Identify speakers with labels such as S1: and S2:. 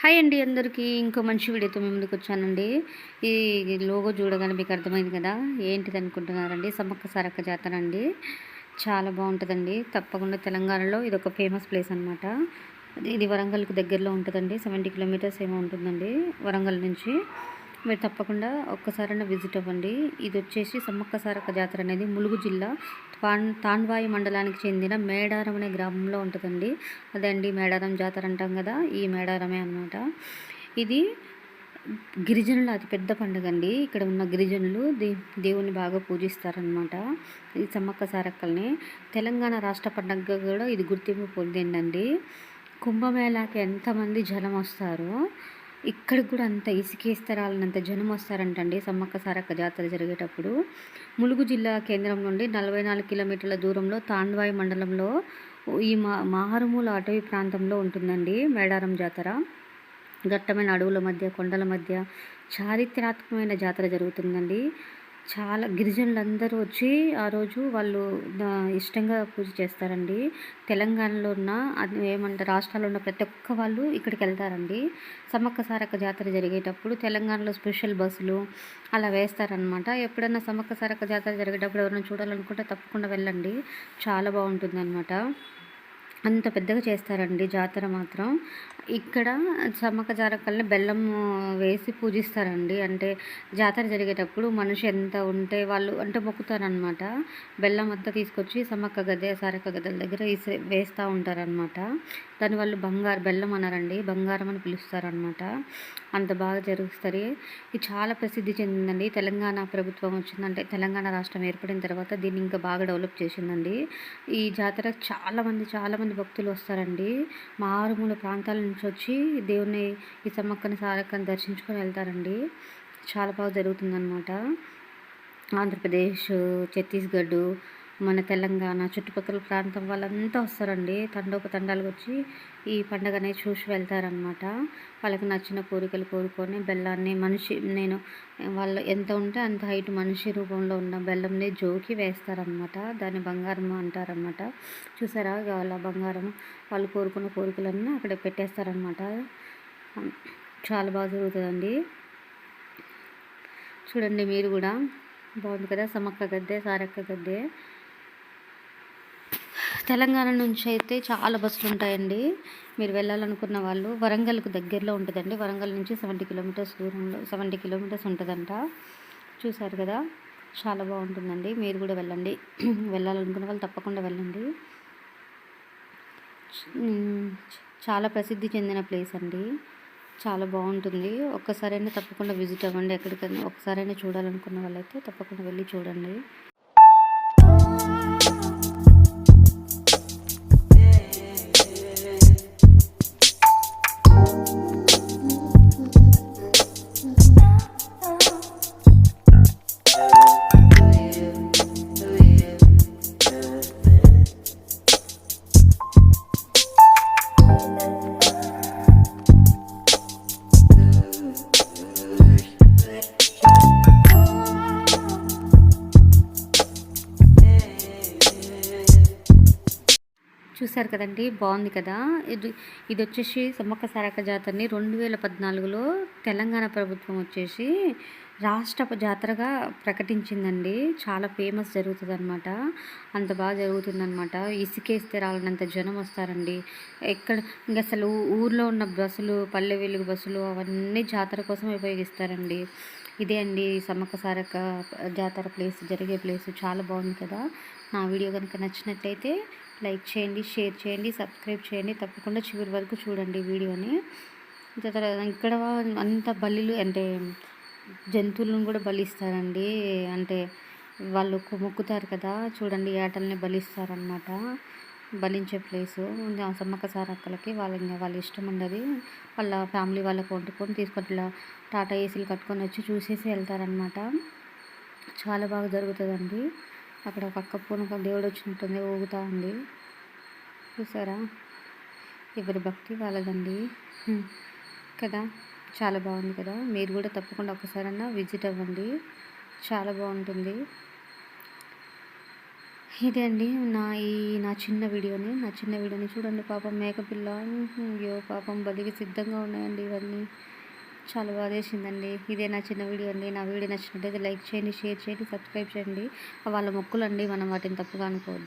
S1: Hi అండి అందరికీ. ఇంకో మంచి వీడియోతో మేము ముందుకు వచ్చానండి. ఈ లోగో చూడగానే మీకు అర్థమైంది కదా? ఏంటిది అనుకుంటున్నారండి? సమ్మక్క సారక్క జాతర అండి. చాలా బాగుంటుందండి. తప్పకుండా తెలంగాణలో ఇది ఒక ఫేమస్ ప్లేస్ అనమాట ఇది వరంగల్కి దగ్గరలో ఉంటుందండి. సెవెంటీ కిలోమీటర్స్ ఏమో ఉంటుందండి వరంగల్ నుంచి. మీరు తప్పకుండా ఒక్కసారైనా విజిట్ అవ్వండి. ఇది వచ్చేసి సమ్మక్క సారక్క జాతర అనేది ములుగు జిల్లా తాన్ తాన్వాయి మండలానికి చెందిన మేడారం అనే గ్రామంలో ఉంటుందండి. అదే అండి మేడారం జాతర అంటాం కదా ఈ మేడారమే అన్నమాట. ఇది గిరిజనుల అతిపెద్ద పండుగ అండి. ఇక్కడ ఉన్న గిరిజనులు దే దేవుని బాగా పూజిస్తారనమాట ఈ సమ్మక్క సారక్కల్ని. తెలంగాణ రాష్ట్ర పండుగ కూడా ఇది గుర్తింపు పొందిందండి. కుంభమేళాకి ఎంతమంది జనం వస్తారో ఇక్కడ కూడా అంత ఇసుకేస్తరాలనంత జనం వస్తారంటండి. సమ్మక్క సారక్క జాతర జరిగేటప్పుడు ములుగు జిల్లా కేంద్రం నుండి నలభై నాలుగు కిలోమీటర్ల దూరంలో తాండ్వాయి మండలంలో ఈ మా మారుమూల అటవీ ప్రాంతంలో ఉంటుందండి మేడారం జాతర. దట్టమైన అడవుల మధ్య కొండల మధ్య చారిత్రాత్మకమైన జాతర జరుగుతుందండి. చాలా గిరిజనులందరూ వచ్చి ఆ రోజు వాళ్ళు ఇష్టంగా పూజ చేస్తారండి. తెలంగాణలో ఉన్న అది ఏమంటారు రాష్ట్రాల్లో ఉన్న ప్రతి ఒక్క వాళ్ళు ఇక్కడికి వెళ్తారండి. సమ్మక్క సారక్క జాతర జరిగేటప్పుడు తెలంగాణలో స్పెషల్ బస్సులు అలా వేస్తారనమాట ఎప్పుడన్నా సమ్మక్క సారక్క జాతర జరిగేటప్పుడు ఎవరైనా చూడాలనుకుంటే తప్పకుండా వెళ్ళండి. చాలా బాగుంటుంది అనమాట అంత పెద్దగా చేస్తారండి జాతర మాత్రం. ఇక్కడ సమ్మక జారకల్ని బెల్లం వేసి పూజిస్తారండి. అంటే జాతర జరిగేటప్పుడు మనిషి ఎంత ఉంటే వాళ్ళు అంటే మొక్కుతారనమాట బెల్లం అంతా తీసుకొచ్చి సమ్మక్క గద్దె సారక్క గద్దెల దగ్గర వేసి వేస్తూ ఉంటారనమాట దాని వాళ్ళు బంగారు బెల్లం అన్నారండి. బంగారం అని పిలుస్తారనమాట అంత బాగా జరుగుతుంది. ఇది చాలా ప్రసిద్ధి చెందిందండి. తెలంగాణ ప్రభుత్వం వచ్చిందంటే తెలంగాణ రాష్ట్రం ఏర్పడిన తర్వాత దీన్ని ఇంకా బాగా డెవలప్ చేసిందండి. ఈ జాతర చాలామంది చాలామంది భక్తులు వస్తారండి. మారుమూల ప్రాంతాల నుంచి వచ్చి దేవుని ఈ సమ్మక్కని సారక్కని దర్శించుకొని వెళ్తారండి. చాలా బాగా జరుగుతుందన్నమాట. ఆంధ్రప్రదేశ్ ఛత్తీస్గఢ్ మన తెలంగాణ చుట్టుపక్కల ప్రాంతం వాళ్ళంతా వస్తారండి. తండోపతండాలకు వచ్చి ఈ పండుగ అనేది చూసి వెళ్తారనమాట వాళ్ళకి నచ్చిన కోరికలు కోరుకొని బెల్లాన్ని మనిషి నేను వాళ్ళు ఎంత ఉంటే అంత హైట్ మనిషి రూపంలో ఉన్న బెల్లంని జోకి వేస్తారనమాట దాన్ని బంగారం అంటారనమాట చూసారా? వాళ్ళ బంగారం వాళ్ళు కోరుకున్న కోరికలన్నీ అక్కడ పెట్టేస్తారనమాట చాలా బాగా జరుగుతుందండి. చూడండి మీరు కూడా. బాగుంది కదా? సమక్క గద్దె సారక్క గద్దె. తెలంగాణ నుంచి అయితే చాలా బస్సులు ఉంటాయండి. మీరు వెళ్ళాలనుకున్న వాళ్ళు వరంగల్కు దగ్గరలో ఉంటుందండి. వరంగల్ నుంచి సెవెంటీ కిలోమీటర్స్ దూరంలో సెవెంటీ కిలోమీటర్స్ ఉంటుందంట. చూసారు కదా? చాలా బాగుంటుందండి. మీరు కూడా వెళ్ళండి. వెళ్ళాలనుకున్న వాళ్ళు తప్పకుండా వెళ్ళండి. చాలా ప్రసిద్ధి చెందిన ప్లేస్ అండి. చాలా బాగుంటుంది. ఒక్కసారైనా తప్పకుండా విజిట్ అవ్వండి ఎక్కడికైనా. ఒకసారైనా చూడాలనుకున్న వాళ్ళైతే తప్పకుండా వెళ్ళి చూడండి. చూశారు కదండి? బాగుంది కదా? ఇది ఇది వచ్చేసి సమ్మక్క సారక్క జాతరని రెండు వేల పద్నాలుగులో తెలంగాణ ప్రభుత్వం వచ్చేసి రాష్ట్ర జాతరగా ప్రకటించిందండి. చాలా ఫేమస్ జరుగుతుంది అనమాట అంత బాగా జరుగుతుందన్నమాట. ఇసుకేస్తే రాలనంత జనం వస్తారండి. ఎక్కడ ఇంక అసలు ఊర్లో ఉన్న బస్సులు పల్లె వెలుగు బస్సులు అవన్నీ జాతర కోసం ఉపయోగిస్తారండి. ఇదే అండి సమ్మక్క సారక్క జాతర ప్లేస్ జరిగే ప్లేస్. చాలా బాగుంది కదా? నా వీడియో కనుక నచ్చినట్లయితే లైక్ చేయండి షేర్ చేయండి సబ్స్క్రైబ్ చేయండి. తప్పకుండా చివరి వరకు చూడండి వీడియోని. తర్వాత ఇక్కడ అంత బలిలు అంటే జంతువులను కూడా బలిస్తారండి. అంటే వాళ్ళు మొక్కుతారు కదా చూడండి ఏటల్ని బలిస్తారనమాట బలించే ప్లేసు. ఆ సమ్మక్క సారక్కలకి వాళ్ళ ఇంకా వాళ్ళ ఇష్టం ఉండదు. వాళ్ళ ఫ్యామిలీ వాళ్ళకి వండుకొని తీసుకొని టాటా ఏసీలు కట్టుకొని వచ్చి చూసేసి వెళ్తారనమాట చాలా బాగా జరుగుతుందండి. అక్కడ పక్క పూనక దేవుడు వచ్చినట్టుంది ఊగుతూ ఉంది. చూసారా? ఎవరి భక్తి వాళ్ళదండి. కదా? చాలా బాగుంది కదా? మీరు కూడా తప్పకుండా ఒకసారన్నా విజిట్ అవ్వండి. చాలా బాగుంటుంది. ఇదే అండి నా ఈ నా చిన్న వీడియోని. నా చిన్న వీడియోని చూడండి పాపం మేకపిల్ల. అయ్యో పాపం బలికి సిద్ధంగా ఉన్నాయండి ఇవన్నీ. చాలా బాధేసిందండి ఇదే నా చిన్న వీడియో అండి. నా వీడియో నచ్చినట్టయితే లైక్ చేయండి షేర్ చేయండి సబ్స్క్రైబ్ చేయండి. వాళ్ళ మొక్కులండి మనం వాటిని తప్పుగా అనుకోవద్దు.